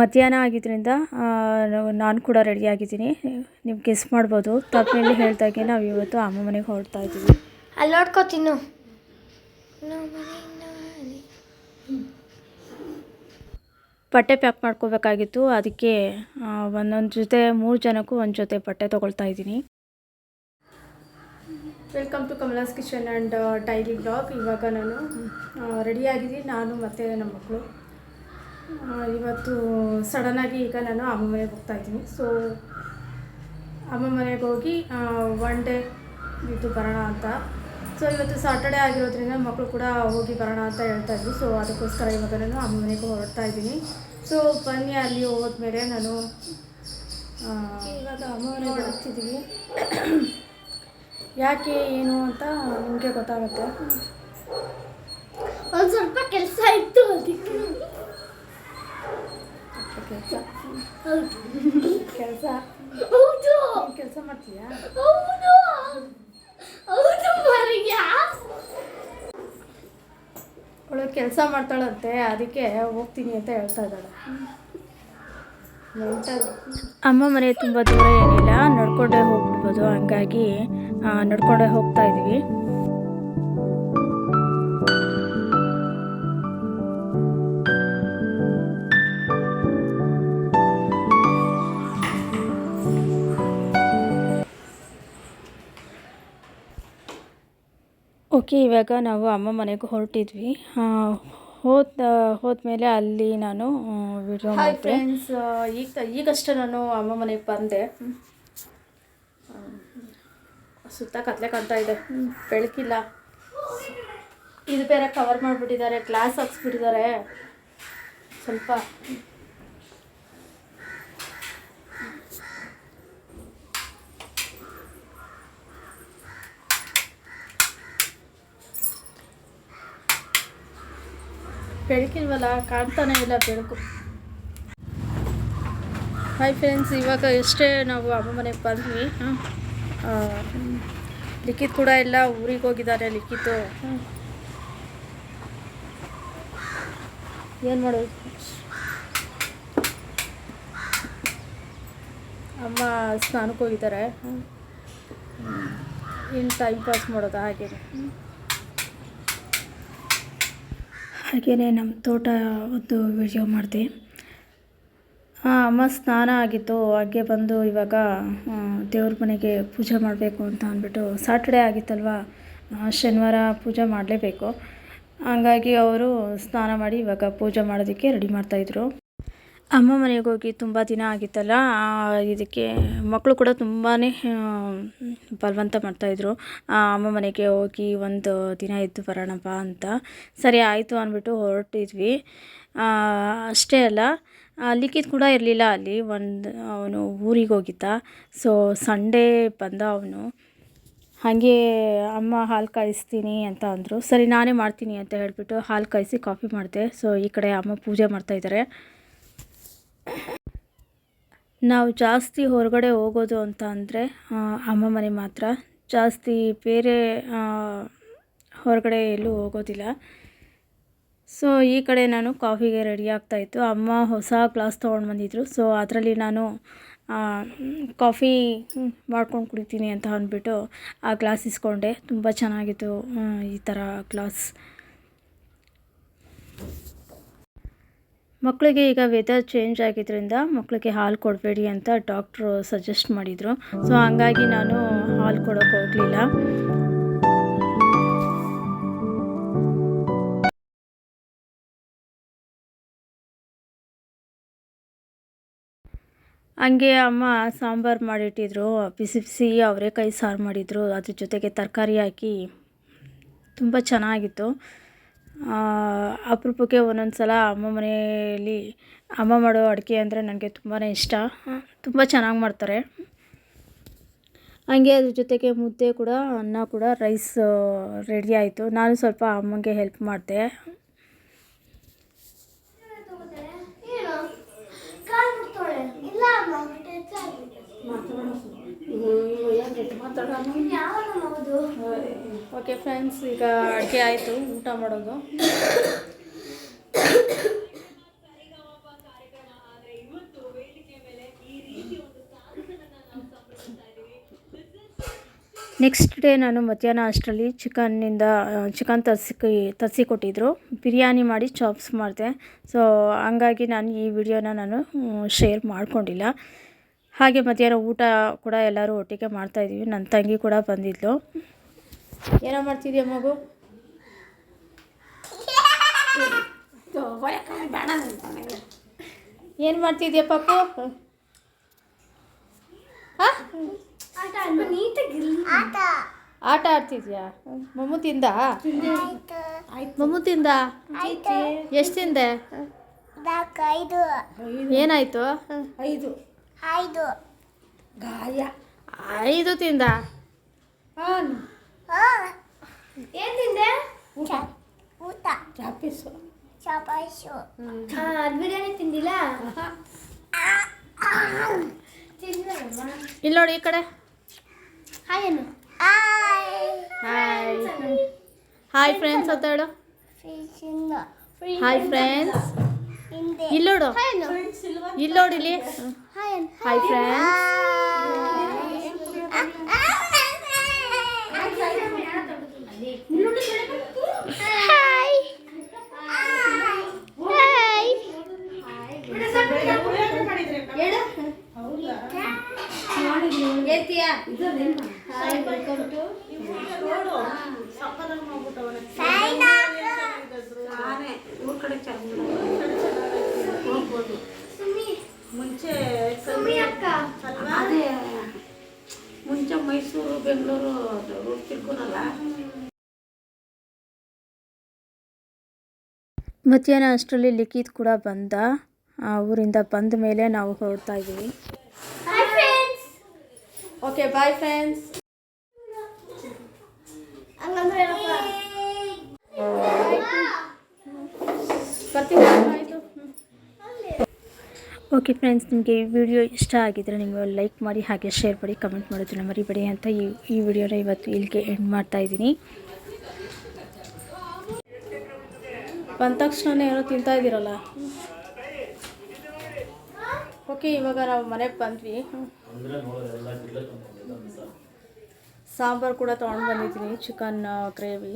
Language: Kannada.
ಮಧ್ಯಾಹ್ನ ಆಗಿದ್ದರಿಂದ ನಾನು ಕೂಡ ರೆಡಿ ಆಗಿದ್ದೀನಿ. ನೀವು ಗೆಸ್ ಮಾಡ್ಬೋದು. ತಪ್ಪಿನಲ್ಲಿ ಹೇಳ್ದಾಗೆ ನಾವು ಇವತ್ತು ಅಮ್ಮ ಮನೆಗೆ ಹೊರಡ್ತಾ ಇದ್ದೀವಿ. ಅಲ್ಲಿ ನೋಡ್ಕೋತೀನು ಬಟ್ಟೆ ಪ್ಯಾಕ್ ಮಾಡ್ಕೋಬೇಕಾಗಿತ್ತು. ಅದಕ್ಕೆ ಒಂದೊಂದು ಜೊತೆ ಮೂರು ಜನಕ್ಕೂ ಒಂದು ಜೊತೆ ಬಟ್ಟೆ ತೊಗೊಳ್ತಾ ಇದ್ದೀನಿ. Welcome to Kamala's kitchen and daily blog ಇವಾಗ ನಾನು ರೆಡಿಯಾಗಿದ್ದೀನಿ ನಾನು ಮತ್ತು ನಮ್ಮ ಮಕ್ಕಳು. ಇವತ್ತು ಸಡನ್ನಾಗಿ ಈಗ ನಾನು ಅಮ್ಮ ಮನೆಗೆ ಹೋಗ್ತಾ ಇದ್ದೀನಿ. ಸೊ ಅಮ್ಮ ಮನೆಗೆ ಹೋಗಿ ಒನ್ ಡೇ ಇದು ಬರೋಣ ಅಂತ. ಸೊ ಇವತ್ತು ಸಾಟರ್ಡೆ ಆಗಿರೋದ್ರಿಂದ ಮಕ್ಕಳು ಕೂಡ ಹೋಗಿ ಬರೋಣ ಅಂತ ಹೇಳ್ತಾ ಇದ್ರು. ಸೊ ಅದಕ್ಕೋಸ್ಕರ ಇವಾಗ ನಾನು ಅಮ್ಮ ಮನೆಗೆ ಹೊರಡ್ತಾ ಇದ್ದೀನಿ. ಸೊ ಬನ್ನಿ ಅಲ್ಲಿ ಹೋದ್ಮೇಲೆ ನಾನು ಇವಾಗ ಅಮ್ಮ ಮನೆಗೆ ಹೊರಡ್ತಿದ್ದೀವಿ. ಯಾಕೆ ಏನು ಅಂತ ನಿಮಗೆ ಗೊತ್ತಾಗುತ್ತೆ. ಒಂದು ಸ್ವಲ್ಪ ಕೆಲಸ ಇತ್ತು ಅದಕ್ಕೆ. ಕೆಲಸ? ಕೆಲಸ? ಹೌದು. ಕೆಲಸ ಮಾಡ್ತೀಯಾ? ಹೌದು. ಹೌದು ಮರಿಯ ಅವಳು ಕೆಲಸ ಮಾಡ್ತಾಳಂತೆ ಅದಕ್ಕೆ ಹೋಗ್ತೀನಿ ಅಂತ ಹೇಳ್ತಾ ಇದ್ದಾಳೆ. ಅಮ್ಮ ಮನೆ ತುಂಬ ದೂರ ಏನಿಲ್ಲ ನಡ್ಕೊಂಡೇ ಹೋಗ್ಬಿಡ್ಬೋದು. ಹಂಗಾಗಿ ನಡ್ಕೊಂಡೇ ಹೋಗ್ತಾ ಇದ್ದೀವಿ. ಓಕೆ ಇವಾಗ ನಾವು ಅಮ್ಮ ಮನೆಗೆ ಹೊರಟಿದ್ವಿ. ಹೋದ ಹೋದ್ಮೇಲೆ ಅಲ್ಲಿ ನಾನು ವಿಡಿಯೋ ಹಾಯ್ ಫ್ರೆಂಡ್ಸ್ ಈಗ ಈಗಷ್ಟೇ ನಾನು ಅಮ್ಮ ಮನೆಗೆ ಬಂದೆ. ಸುತ್ತ ಕತ್ಲೆ ಕಾಣ್ತಾ ಇದೆ. ಬೆಳಕಿಲ್ಲ. ಇದು ಬೇರೆ ಕವರ್ ಮಾಡಿಬಿಟ್ಟಿದ್ದಾರೆ ಗ್ಲಾಸ್ ಹಾಕ್ಸ್ಬಿಟ್ಟಿದ್ದಾರೆ. ಸ್ವಲ್ಪ ಬೆಳಕಿಲ್ವಲ್ಲ? ಕಾಣ್ತಾನೇ ಇಲ್ಲ ಬೆಳಕು. ಹಾಯ್ ಫ್ರೆಂಡ್ಸ್ ಇವಾಗ ಎಷ್ಟೇ ನಾವು ಅಮ್ಮ ಮನೆಗೆ ಬಂದ್ವಿ ಲಿಖಿತ್ ಕೂಡ ಇಲ್ಲ ಊರಿಗೆ ಹೋಗಿದ್ದಾರೆ ಲಿಖಿತು ಏನು ಮಾಡೋದು? ಅಮ್ಮ ಸ್ನಾನಕ್ಕೆ ಹೋಗಿದ್ದಾರೆ. ಇನ್ನು ಟೈಮ್ ಪಾಸ್ ಮಾಡೋದು ಹಾಗೆ ಹಾಗೆಯೇ ನಮ್ಮ ತೋಟ ಒಂದು ವಿಡಿಯೋ ಮಾಡಿದೆ. ಅಮ್ಮ ಸ್ನಾನ ಆಗಿತ್ತು, ಹಾಗೆ ಬಂದು ಇವಾಗ ದೇವ್ರ ಮನೆಗೆ ಪೂಜೆ ಮಾಡಬೇಕು ಅಂತ ಅಂದ್ಬಿಟ್ಟು ಸಾಟರ್ಡೆ ಆಗಿತ್ತಲ್ವ? ಶನಿವಾರ ಪೂಜೆ ಮಾಡಲೇಬೇಕು. ಹಂಗಾಗಿ ಅವರು ಸ್ನಾನ ಮಾಡಿ ಇವಾಗ ಪೂಜೆ ಮಾಡೋದಕ್ಕೆ ರೆಡಿ ಮಾಡ್ತಾಯಿದ್ರು ಅಮ್ಮ ಮನೆಗೆ ಹೋಗಿ ತುಂಬ ದಿನ ಆಗಿತ್ತಲ್ಲ ಇದಕ್ಕೆ ಮಕ್ಕಳು ಕೂಡ ತುಂಬಾ ಬಲವಂತ ಮಾಡ್ತಾಯಿದ್ರು ಅಮ್ಮ ಮನೆಗೆ ಹೋಗಿ ಒಂದು ದಿನ ಇದ್ದು ಬರೋಣಪ್ಪ ಅಂತ. ಸರಿ, ಆಯಿತು ಅಂದ್ಬಿಟ್ಟು ಹೊರಟಿದ್ವಿ. ಅಷ್ಟೇ ಅಲ್ಲ ಲಿಖಿತ್ ಕೂಡ ಇರಲಿಲ್ಲ ಅಲ್ಲಿ. ಒಂದು, ಅವನು ಊರಿಗೆ ಹೋಗಿದ್ದ. ಸೊ ಸಂಡೇ ಬಂದ ಅವನು. ಹಾಗೆ, ಅಮ್ಮ, ಹಾಲು ಕಾಯಿಸ್ತೀನಿ ಅಂತ ಅಂದರು. ಸರಿ, ನಾನೇ ಮಾಡ್ತೀನಿ ಅಂತ ಹೇಳಿಬಿಟ್ಟು ಹಾಲು ಕಾಯಿಸಿ ಕಾಫಿ ಮಾಡಿದೆ. ಸೊ ಈ ಕಡೆ ಅಮ್ಮ ಪೂಜೆ ಮಾಡ್ತಾಯಿದ್ದಾರೆ ನಾವು ಜಾಸ್ತಿ ಹೊರಗಡೆ ಹೋಗೋದು ಅಂತ ಅಂದರೆ ಅಮ್ಮ ಮನೆ ಮಾತ್ರ. ಜಾಸ್ತಿ ಬೇರೆ ಹೊರಗಡೆ ಎಲ್ಲೂ ಹೋಗೋದಿಲ್ಲ. ಸೊ ಈ ಕಡೆ ನಾನು ಕಾಫಿಗೆ ರೆಡಿ ಆಗ್ತಾಯಿತ್ತು ಅಮ್ಮ ಹೊಸ ಗ್ಲಾಸ್ ತೊಗೊಂಡು ಬಂದಿದ್ರು. ಸೊ ಅದರಲ್ಲಿ ನಾನು ಕಾಫಿ ಮಾಡ್ಕೊಂಡು ಕುಡಿತೀನಿ ಅಂತ ಅಂದ್ಬಿಟ್ಟು ಆ ಗ್ಲಾಸ್ ಇಸ್ಕೊಂಡೆ. ತುಂಬ ಚೆನ್ನಾಗಿತ್ತು ಈ ಥರ ಗ್ಲಾಸ್. ಮಕ್ಕಳಿಗೆ ಈಗ ವೆದರ್ ಚೇಂಜ್ ಆಗಿದ್ದರಿಂದ ಮಕ್ಕಳಿಗೆ ಹಾಲು ಕೊಡಬೇಡಿ ಅಂತ ಡಾಕ್ಟ್ರು ಸಜೆಸ್ಟ್ ಮಾಡಿದರು. ಸೊ ಹಂಗಾಗಿ ನಾನು ಹಾಲು ಕೊಡೋಕೆ ಹೋಗಲಿಲ್ಲ. ಹಂಗೆ ಅಮ್ಮ ಸಾಂಬಾರು ಮಾಡಿಟ್ಟಿದ್ರು. ಬಿಸಿ ಬಿಸಿ ಅವರೇಕಾಯಿ ಸಾರು ಮಾಡಿದರು. ಅದ್ರ ಜೊತೆಗೆ ತರಕಾರಿ ಹಾಕಿ, ತುಂಬ ಚೆನ್ನಾಗಿತ್ತು. ಅಪರೂಪಕ್ಕೆ ಒಂದೊಂದು ಸಲ ಅಮ್ಮ ಮನೆಯಲ್ಲಿ ಅಮ್ಮ ಮಾಡೋ ಅಡುಗೆ ಅಂದರೆ ನನಗೆ ತುಂಬಾ ಇಷ್ಟ. ತುಂಬ ಚೆನ್ನಾಗಿ ಮಾಡ್ತಾರೆ. ಹಂಗೆ ಅದ್ರ ಜೊತೆಗೆ ಮುದ್ದೆ ಕೂಡ ಅನ್ನ ಕೂಡ ರೈಸ್ ರೆಡಿ ಆಯಿತು. ನಾನು ಸ್ವಲ್ಪ ಅಮ್ಮಂಗೆ ಹೆಲ್ಪ್ ಮಾಡಿದೆ. ಇಲ್ಲ ಓಕೆ ಫ್ರೆಂಡ್ಸ್ ಈಗ ಅಡುಗೆ ಆಯಿತು ಊಟ ಮಾಡೋದು. ನೆಕ್ಸ್ಟ್ ಡೇ ನಾನು ಮಧ್ಯಾಹ್ನ ಅಷ್ಟರಲ್ಲಿ ಚಿಕನ್ನಿಂದ ಚಿಕನ್ ತರಿಸಿ ತರಿಸಿ ಕೊಟ್ಟಿದ್ದರು ಬಿರಿಯಾನಿ ಮಾಡಿ ಚಾಪ್ಸ್ ಮಾಡಿದೆ. ಸೊ ಹಂಗಾಗಿ ನಾನು ಈ ವಿಡಿಯೋನ ನಾನು ಶೇರ್ ಮಾಡಿಕೊಂಡಿಲ್ಲ. ಹಾಗೆ ಮಧ್ಯಾಹ್ನ ಊಟ ಕೂಡ ಎಲ್ಲರೂ ಒಟ್ಟಿಗೆ ಮಾಡ್ತಾಯಿದ್ದೀವಿ ನನ್ನ ತಂಗಿ ಕೂಡ ಬಂದಿದ್ಲು. ಏನೋ ಮಾಡ್ತಿದ್ಯಾ ಮಗು? ಏನು ಮಾಡ್ತಿದ್ಯಾ ಪಾಪು? ಹಾಂ? ಆಟ ನೀಟಾಗಿ ಆಟ ಆಟ ಆಡ್ತಿದ್ಯಾ? ಮಮ್ಮು ತಿಂದ? ಮಮ್ಮು ತಿಂದ? ಎಷ್ಟು ತಿಂದೆ? ಏನಾಯ್ತು? ಐದು. ಐದು. ಗಾಯ. ಐದು ತಿಂದ? ಏನ್ ತಿಂದೆ? ಊಟ ಊಟ. ಚಾಪಿಸು. ಅದು ಬಿರಿಯಾನಿ ತಿಂದಿಲ್ಲ? ಇಲ್ಲಿ ನೋಡಿ ಈ ಕಡೆ. ಹಾಯ್ ಅನ್ನು. ಹಾಯ್ ಹಾಯ್ ಫ್ರೆಂಡ್ಸ್ ಅಂತ ಹೇಳು ಹಾಯ್ ಫ್ರೆಂಡ್ಸ್ ಇಲ್ಲಿ ಇಲ್ಲೋಡು ಇಲ್ಲಿ ನೋಡಿ ಇಲ್ಲಿ. ಹಾಯ್ ಫ್ರೆಂಡ್ಸ್ ಹಾಯ್ ಹಾಯ್ ಮುಂಚೆ ಅದೇ. ಮುಂಚೆ ಮೈಸೂರು ಬೆಂಗಳೂರು ರೂಟ್ ತಿಳ್ಕೊಳಲ್ಲ? ಮಧ್ಯಾಹ್ನ ಅಷ್ಟರಲ್ಲಿ ಲಿಖಿತ್ ಕೂಡ ಬಂದ. ಊರಿಂದ ಬಂದ ಮೇಲೆ ನಾವು ಹೊರಡ್ತಾ ಇದ್ದೀವಿ. Hi friends okay bye friends okay friends, ನಿಮಗೆ ಈ ವಿಡಿಯೋ ಇಷ್ಟ ಆಗಿದ್ರೆ ನೀವು ಲೈಕ್ ಮಾಡಿ ಹಾಗೆ ಶೇರ್ ಮಾಡಿ ಕಮೆಂಟ್ ಮಾಡೋದನ್ನು ಮರಿಬೇಡಿ ಅಂತ ಈ ಈ ವಿಡಿಯೋನ ಇವತ್ತು ಇಲ್ಲಿಗೆ ಎಂಡ್ ಮಾಡ್ತಾ ಇದ್ದೀನಿ. ಬಂದ ತಕ್ಷಣ ಏನೋ ತಿಂತಾ ಇದ್ದೀರಲ್ಲ? ಓಕೆ, ಇವಾಗ ನಾವು ಮನೆಗೆ ಬಂದ್ವಿ. ಸಾಂಬಾರು ಕೂಡ ತೊಗೊಂಡು ಬಂದಿದ್ದೀನಿ ಚಿಕನ್ ಗ್ರೇವಿ